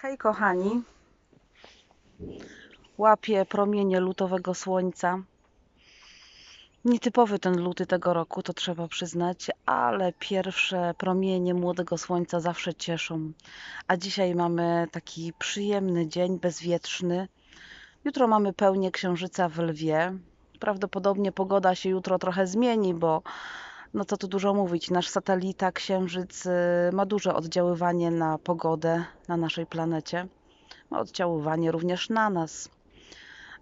Hej kochani. Łapię promienie lutowego słońca. Nietypowy ten luty tego roku, to trzeba przyznać, ale pierwsze promienie młodego słońca zawsze cieszą. A dzisiaj mamy taki przyjemny dzień, bezwietrzny. Jutro mamy pełnię księżyca w lwie. Prawdopodobnie pogoda się jutro trochę zmieni, bo no co tu dużo mówić, nasz satelita Księżyc y, ma duże oddziaływanie na pogodę na naszej planecie. Ma oddziaływanie również na nas,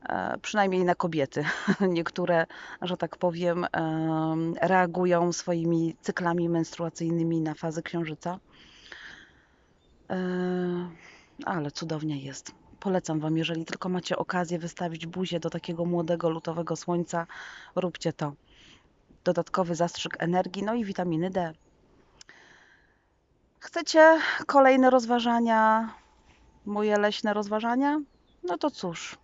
e, przynajmniej na kobiety. Niektóre, że tak powiem, em, reagują swoimi cyklami menstruacyjnymi na fazy Księżyca. E, Ale cudownie jest. Polecam Wam, jeżeli tylko macie okazję wystawić buzię do takiego młodego lutowego słońca, róbcie to dodatkowy zastrzyk energii, no i witaminy D. Chcecie kolejne rozważania, moje leśne rozważania? No to cóż,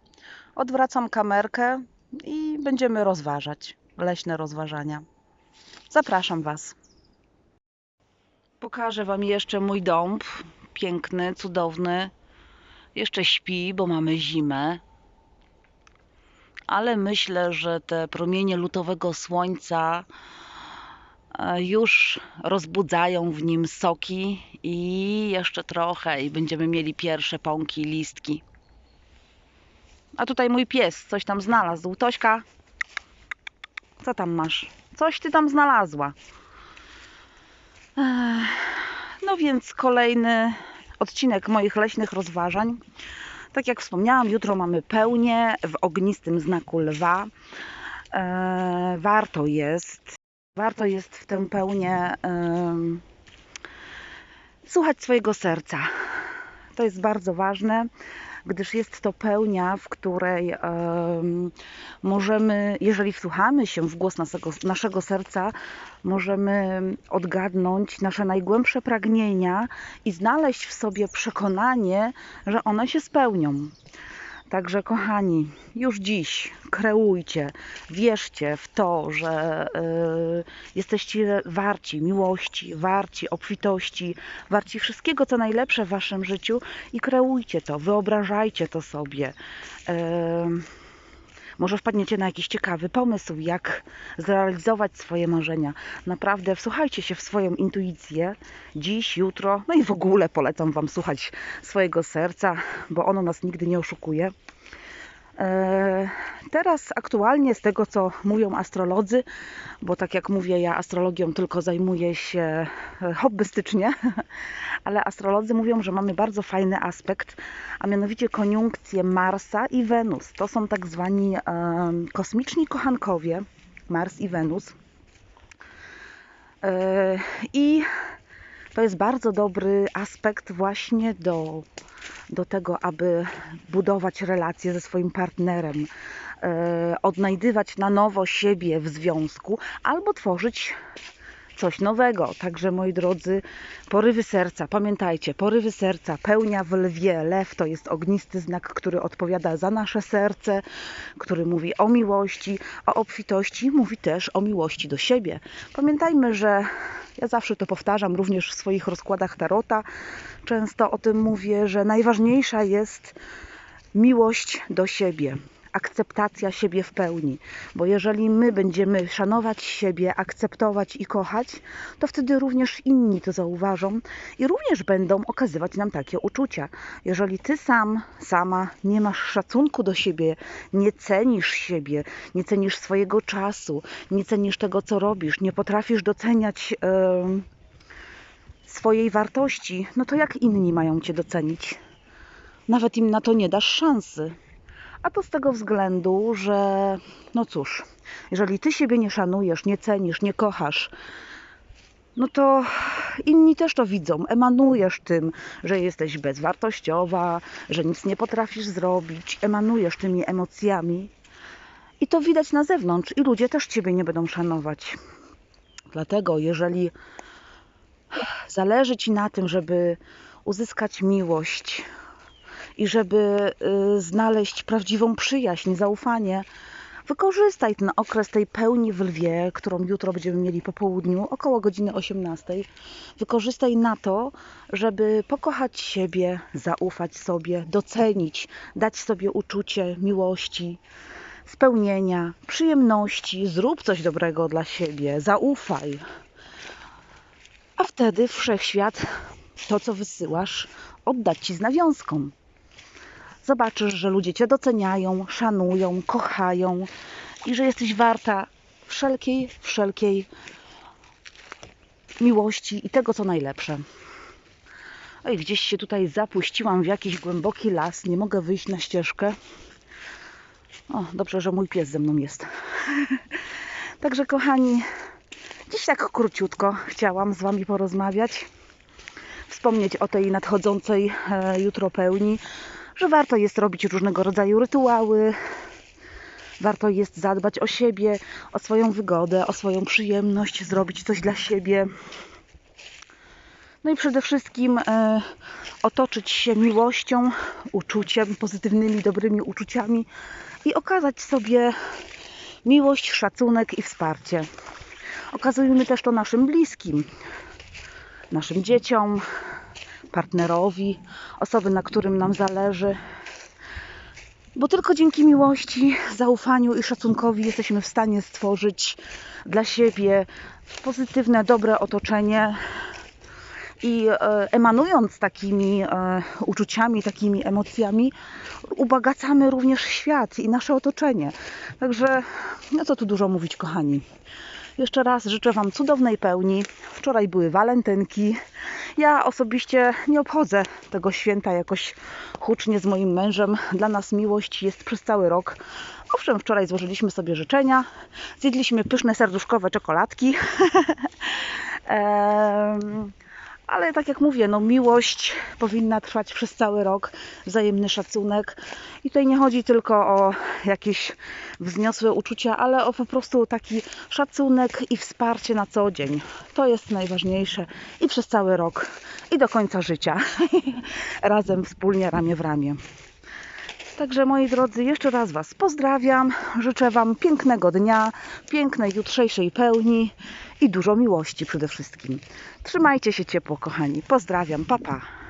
odwracam kamerkę i będziemy rozważać leśne rozważania. Zapraszam Was. Pokażę Wam jeszcze mój dąb. Piękny, cudowny. Jeszcze śpi, bo mamy zimę ale myślę, że te promienie lutowego słońca e, już rozbudzają w nim soki i jeszcze trochę i będziemy mieli pierwsze pąki, listki. A tutaj mój pies coś tam znalazł. Tośka, co tam masz? Coś ty tam znalazła. No więc kolejny odcinek moich leśnych rozważań. Tak jak wspomniałam, jutro mamy pełnię w ognistym znaku lwa. E, warto jest, warto jest w tę pełnię em, słuchać swojego serca. To jest bardzo ważne, gdyż jest to pełnia, w której em, możemy, jeżeli wsłuchamy się w głos naszego, naszego serca, możemy odgadnąć nasze najgłębsze pragnienia i znaleźć w sobie przekonanie, że one się spełnią. Także kochani, już dziś kreujcie, wierzcie w to, że y, jesteście warci miłości, warci obfitości, warci wszystkiego, co najlepsze w waszym życiu i kreujcie to, wyobrażajcie to sobie. Ym, może wpadniecie na jakiś ciekawy pomysł, jak zrealizować swoje marzenia. Naprawdę wsłuchajcie się w swoją intuicję dziś, jutro, no i w ogóle polecam Wam słuchać swojego serca, bo ono nas nigdy nie oszukuje. E, Teraz aktualnie z tego, co mówią astrolodzy, bo tak jak mówię, ja astrologią tylko zajmuję się e, hobbystycznie, ale astrolodzy mówią, że mamy bardzo fajny aspekt, a mianowicie koniunkcję Marsa i Wenus. To są tak zwani em, kosmiczni kochankowie, Mars i Wenus. E, I to jest bardzo dobry aspekt właśnie do, do tego, aby budować relacje ze swoim partnerem, e, odnajdywać na nowo siebie w związku albo tworzyć coś nowego. Także moi drodzy, porywy serca, pamiętajcie, porywy serca, pełnia w lwie. Lew to jest ognisty znak, który odpowiada za nasze serce, który mówi o miłości, o obfitości, mówi też o miłości do siebie. Pamiętajmy, że ja zawsze to powtarzam, również w swoich rozkładach tarota. Często o tym mówię, że najważniejsza jest miłość do siebie, akceptacja siebie w pełni. Bo jeżeli my będziemy szanować siebie, akceptować i kochać, to wtedy również inni to zauważą i również będą okazywać nam takie uczucia. Jeżeli ty sam, sama nie masz szacunku do siebie, nie cenisz siebie, nie cenisz swojego czasu, nie cenisz tego, co robisz, nie potrafisz doceniać. em, swojej wartości, no to jak inni mają cię docenić? Nawet im na to nie dasz szansy. A to z tego względu, że no cóż, jeżeli ty siebie nie szanujesz, nie cenisz, nie kochasz, no to inni też to widzą. Emanujesz tym, że jesteś bezwartościowa, że nic nie potrafisz zrobić, emanujesz tymi emocjami. I to widać na zewnątrz, i ludzie też ciebie nie będą szanować. Dlatego, jeżeli zależy ci na tym, żeby uzyskać miłość i żeby y, znaleźć prawdziwą przyjaźń, zaufanie, Wykorzystaj ten okres tej pełni w lwie, którą jutro będziemy mieli po południu, około godziny 18. Wykorzystaj na to, żeby pokochać siebie, zaufać sobie, docenić, dać sobie uczucie miłości, spełnienia, przyjemności. Zrób coś dobrego dla siebie, zaufaj. A wtedy wszechświat to, co wysyłasz, odda ci z nawiązką. Zobaczysz, że ludzie cię doceniają, szanują, kochają i że jesteś warta wszelkiej, wszelkiej miłości i tego, co najlepsze. Oj, gdzieś się tutaj zapuściłam w jakiś głęboki las, nie mogę wyjść na ścieżkę. O, dobrze, że mój pies ze mną jest. Także, kochani, dziś tak króciutko chciałam z Wami porozmawiać, wspomnieć o tej nadchodzącej e, jutro pełni, że warto jest robić różnego rodzaju rytuały, warto jest zadbać o siebie, o swoją wygodę, o swoją przyjemność, zrobić coś dla siebie. No i przede wszystkim e, otoczyć się miłością, uczuciem, pozytywnymi, dobrymi uczuciami i okazać sobie miłość, szacunek i wsparcie. Okazujmy też to naszym bliskim, naszym dzieciom, partnerowi, osoby, na którym nam zależy. Bo tylko dzięki miłości, zaufaniu i szacunkowi jesteśmy w stanie stworzyć dla siebie pozytywne, dobre otoczenie. I e, emanując takimi e, uczuciami, takimi emocjami, ubogacamy również świat i nasze otoczenie. Także, no co tu dużo mówić, kochani. Jeszcze raz życzę Wam cudownej pełni. Wczoraj były walentynki. Ja osobiście nie obchodzę tego święta jakoś hucznie z moim mężem. Dla nas miłość jest przez cały rok. Owszem, wczoraj złożyliśmy sobie życzenia, zjedliśmy pyszne serduszkowe czekoladki. Em, ale tak jak mówię, no miłość powinna trwać przez cały rok, wzajemny szacunek. I tutaj nie chodzi tylko o jakieś wzniosłe uczucia, ale o po prostu taki szacunek i wsparcie na co dzień. To jest najważniejsze i przez cały rok, i do końca życia. Razem, wspólnie, ramię w ramię. Także moi drodzy, jeszcze raz Was pozdrawiam. Życzę Wam pięknego dnia, pięknej jutrzejszej pełni i dużo miłości przede wszystkim. Trzymajcie się ciepło, kochani. Pozdrawiam, papa. Pa.